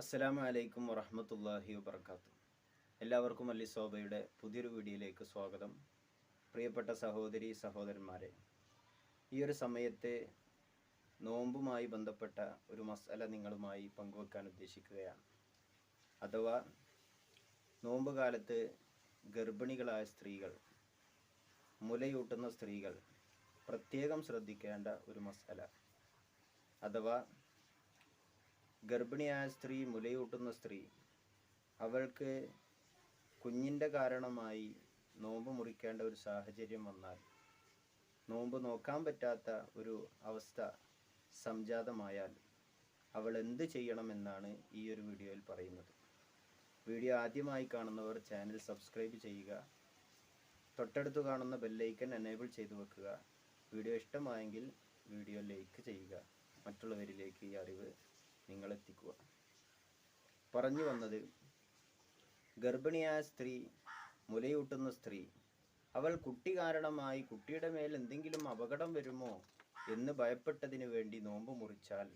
അസ്സലാമു അലൈക്കും വറഹമത്തല്ലാഹി വബർക്കാത്തു എല്ലാവർക്കും അല്ലി സോബയുടെ പുതിയൊരു വീഡിയോയിലേക്ക് സ്വാഗതം. പ്രിയപ്പെട്ട സഹോദരി സഹോദരന്മാരെ ഈ ഒരു സമയത്തെ നോമ്പുമായി ബന്ധപ്പെട്ട ഒരു മസാല നിങ്ങളുമായി പങ്കുവെക്കാൻ ഉദ്ദേശിക്കുകയാണ്. അഥവാ നോമ്പ് കാലത്ത് ഗർഭിണികളായ സ്ത്രീകൾ മുലയൂട്ടുന്ന സ്ത്രീകൾ പ്രത്യേകം ശ്രദ്ധിക്കേണ്ട ഒരു മസാല അഥവാ ഗർഭിണിയായ സ്ത്രീ മുലയൂട്ടുന്ന സ്ത്രീ അവൾക്ക് കുഞ്ഞിന്റെ കാരണമായി നോമ്പ് മുറിക്കേണ്ട ഒരു സാഹചര്യം വന്നാൽ നോമ്പ് നോക്കാൻ പറ്റാത്ത ഒരു അവസ്ഥ സംജാതമായാൽ അവൾ എന്ത് ചെയ്യണമെന്നാണ് ഈ ഒരു വീഡിയോയിൽ പറയുന്നത്. വീഡിയോ ആദ്യമായി കാണുന്നവർ ചാനൽ സബ്സ്ക്രൈബ് ചെയ്യുക തൊട്ടടുത്ത് കാണുന്ന ബെല്ലൈക്കൻ എനേബിൾ ചെയ്തു വെക്കുക. വീഡിയോ ഇഷ്ടമായെങ്കിൽ വീഡിയോ ലൈക്ക് ചെയ്യുക. മറ്റുള്ളവരിലേക്ക് ഈ അറിവ് നിങ്ങളെത്തിക്കുക. പറഞ്ഞു വന്നത് ഗർഭിണിയായ സ്ത്രീ മുലയൂട്ടുന്ന സ്ത്രീ അവൾ കുട്ടി കാരണമായി കുട്ടിയുടെ മേൽ എന്തെങ്കിലും അപകടം വരുമോ എന്ന് ഭയപ്പെട്ടതിന് വേണ്ടി നോമ്പ് മുറിച്ചാൽ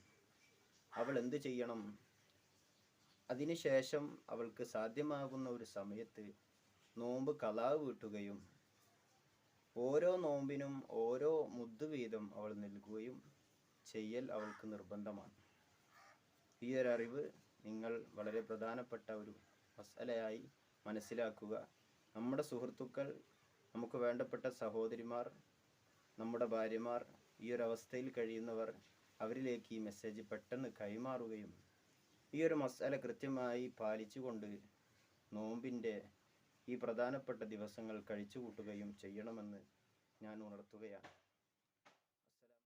അവൾ എന്ത് ചെയ്യണം? അതിനുശേഷം അവൾക്ക് സാധ്യമാകുന്ന ഒരു സമയത്ത് നോമ്പ് കലാവ് വീട്ടുകയും ഓരോ നോമ്പിനും ഓരോ മുദ്ദ് വീതം അവൾ നൽകുകയും ചെയ്യൽ അവൾക്ക് നിർബന്ധമാണ്. ഈ നിങ്ങൾ വളരെ പ്രധാനപ്പെട്ട ഒരു മസലയായി മനസ്സിലാക്കുക. നമ്മുടെ സുഹൃത്തുക്കൾ നമുക്ക് വേണ്ടപ്പെട്ട സഹോദരിമാർ നമ്മുടെ ഭാര്യമാർ ഈ ഒരു അവസ്ഥയിൽ കഴിയുന്നവർ അവരിലേക്ക് ഈ മെസ്സേജ് പെട്ടെന്ന് കൈമാറുകയും ഈ ഒരു മസാല കൃത്യമായി പാലിച്ചുകൊണ്ട് നോമ്പിന്റെ ഈ പ്രധാനപ്പെട്ട ദിവസങ്ങൾ കഴിച്ചു കൂട്ടുകയും ചെയ്യണമെന്ന് ഞാൻ ഉണർത്തുകയാണ്.